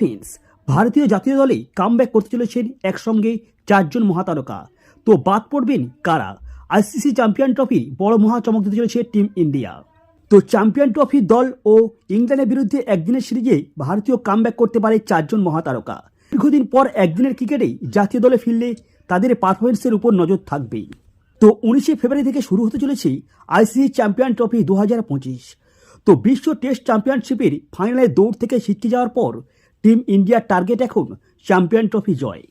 ফিন্স ভারতীয় জাতীয় দলে কামব্যাক করতে চলেছেন একসঙ্গে চারজন মহাতারকা। তো বাদ পড়বেন কারা? আইসিসি চ্যাম্পিয়ন ট্রফির বড় মহা চমক দিতে চলেছে টিম ইন্ডিয়া তো চ্যাম্পিয়ন ট্রফির দল ও ইংল্যান্ডের বিরুদ্ধে একদিনের সিরিজে ভারতীয় কামব্যাক করতে পারে চারজন মহাতারকা। দীর্ঘদিন পর একদিনের ক্রিকেটেই জাতীয় দলে ফিরলে তাদের পারফরমেন্সের উপর নজর থাকবেই। তো উনিশে ফেব্রুয়ারি থেকে শুরু হতে চলেছে আইসিসি চ্যাম্পিয়ন ট্রফি দু হাজার পঁচিশ। তো বিশ্ব টেস্ট চ্যাম্পিয়নশিপের ফাইনালে দৌড় থেকে ছিটকে যাওয়ার পর টিম ইন্ডিয়ার টার্গেট এখন চ্যাম্পিয়ন ট্রফি জয়।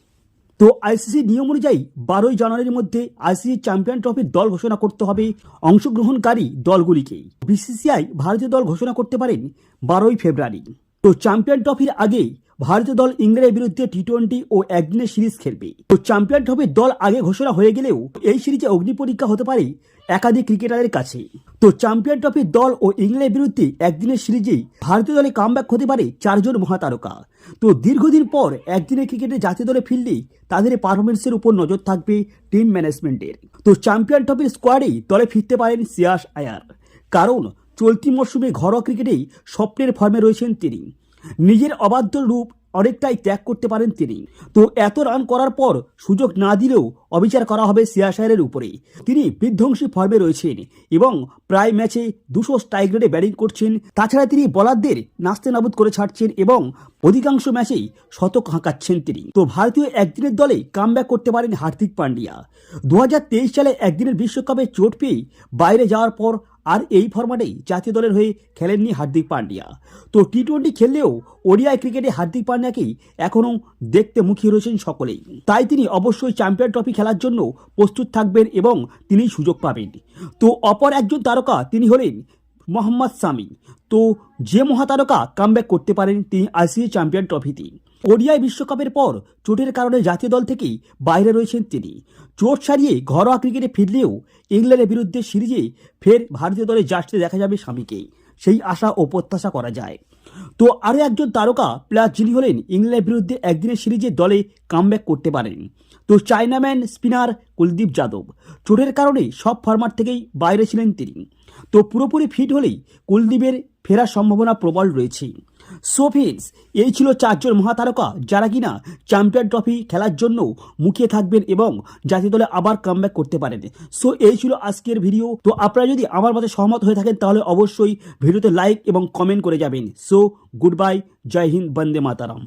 তো আইসিসি নিয়ম অনুযায়ী বারোই জানুয়ারির মধ্যে আইসিসি চ্যাম্পিয়ন ট্রফির দল ঘোষণা করতে হবে অংশগ্রহণকারী দলগুলিকেই। বিসিসিআই ভারতীয় দল ঘোষণা করতে পারেন বারোই ফেব্রুয়ারি। তো চ্যাম্পিয়ন ট্রফির আগেই ভারতীয় দল ইংল্যান্ডের বিরুদ্ধে টি টোয়েন্টি ও একদিনের সিরিজ খেলবে। তো চ্যাম্পিয়ন ট্রফির দল আগে ঘোষণা হয়ে গেলেও এই সিরিজে অগ্নি পরীক্ষা হতে পারে একাধিক ক্রিকেটারের কাছে। তো চ্যাম্পিয়ন ট্রফির দল ও ইংল্যান্ডের বিরুদ্ধে একদিনের সিরিজেই ভারতীয় দলে কামব্যাক হতে পারে চারজন মহাতারকা। তো দীর্ঘদিন পর একদিনের ক্রিকেটে জাতীয় দলে ফিরলেই তাদের পারফরমেন্সের উপর নজর থাকবে টিম ম্যানেজমেন্টের তো চ্যাম্পিয়ন ট্রফির স্কোয়াডেই দলে ফিরতে পারেন সিয়াস আয়ার। কারণ চলতি মরশুমে ঘরোয়া ক্রিকেটেই স্বপ্নের ফর্মে রয়েছেন তিনি। নিজের অবাধ্য রূপ অনেকটাই ত্যাগ করতে পারেন তিনি। তো এত রান করার পর সুযোগ না দিলেও অবিচার করা হবে সিয়াশায়ারের উপরে। তিনি বিধ্বংসী ফর্মে রয়েছেন এবং প্রায় ম্যাচে দুশো স্ট্রাইক রেটে ব্যাটিং করছেন। তাছাড়া তিনি বলারদের নাস্তে নাবুদ করে ছাড়ছেন এবং অধিকাংশ ম্যাচেই শতক হাঁকাচ্ছেন তিনি। তো ভারতীয় একদিনের দলে কামব্যাক করতে পারেন হার্দিক পান্ডিয়া। দু হাজার তেইশ সালে একদিনের বিশ্বকাপে চোট পেয়ে বাইরে যাওয়ার পর আর এই ফরম্যাটেই জাতীয় দলের হয়ে খেলেননি হার্দিক পান্ডিয়া। তো টি টোয়েন্টি খেললেও ওডিআই ক্রিকেটে হার্দিক পান্ডিয়াকেই এখনও দেখতে মুখিয়ে রয়েছেন সকলেই। তাই তিনি অবশ্যই চ্যাম্পিয়ন ট্রফি খেলার জন্য প্রস্তুত থাকবেন এবং তিনি সুযোগ পাবেন। তো অপর একজন তারকা তিনি হলেন মোহাম্মদ সামি তো যে মহাতারকা কামব্যাক করতে পারেন তিনি আইসিসি চ্যাম্পিয়ন ট্রফিতে। ওডিআই বিশ্বকাপের পর চোটের কারণে জাতীয় দল থেকেই বাইরে রয়েছেন তিনি। চোট সারিয়ে ঘরোয়া ক্রিকেটে ফিরলেও ইংল্যান্ডের বিরুদ্ধে সিরিজে ফের ভারতীয় দলে জাসতে দেখা যাবে স্বামীকে। সেই আশা ও প্রত্যাশা করা যায়। তো আরও একজন তারকা প্লেয়ার যিনি হলেন ইংল্যান্ডের বিরুদ্ধে একদিনের সিরিজে দলে কামব্যাক করতে পারেন। তো চায়নাম্যান স্পিনার কুলদীপ যাদব। চোটের কারণে সব ফরম্যাট থেকেই বাইরে ছিলেন তিনি। তো পুরোপুরি ফিট হলেই কুলদীপের ফেরার সম্ভাবনা প্রবল রয়েছে সো ফ্রেন্ডস এই ছিল চারজন মহাতারকা যারা কিনা চ্যাম্পিয়ন ট্রফি খেলার জন্য মুখিয়ে থাকবেন এবং জাতীয় দলে আবার কামব্যাক করতে পারেন। সো এই ছিল আজকের ভিডিও তো আপনারা যদি আমার মতে সহমত হয়ে থাকেন, তাহলে অবশ্যই ভিডিওতে লাইক এবং কমেন্ট করে যাবেন। সো গুড বাই জয় হিন্দ, বন্দে মাতারাম।